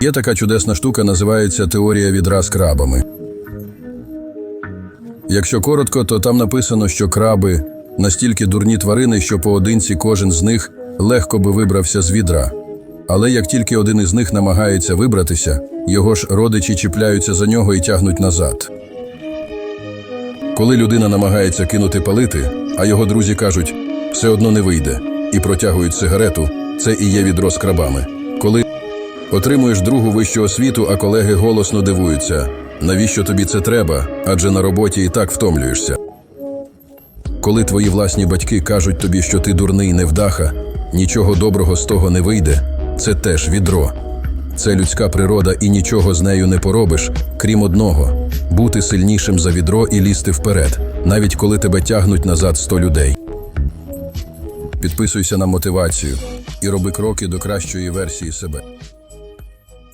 Є така чудесна штука, називається теорія відра з крабами. Якщо коротко, то там написано, що краби настільки дурні тварини, що поодинці кожен з них легко би вибрався з відра. Але як тільки один із них намагається вибратися, його ж родичі чіпляються за нього і тягнуть назад. Коли людина намагається кинути палити, а його друзі кажуть, все одно не вийде, і протягують сигарету, це і є відро з крабами. Отримуєш другу вищу освіту, а колеги голосно дивуються, навіщо тобі це треба, адже на роботі і так втомлюєшся. Коли твої власні батьки кажуть тобі, що ти дурний невдаха, нічого доброго з того не вийде, це теж відро. Це людська природа, і нічого з нею не поробиш, крім одного бути сильнішим за відро і лізти вперед, навіть коли тебе тягнуть назад сто людей. Підписуйся на мотивацію і роби кроки до кращої версії себе.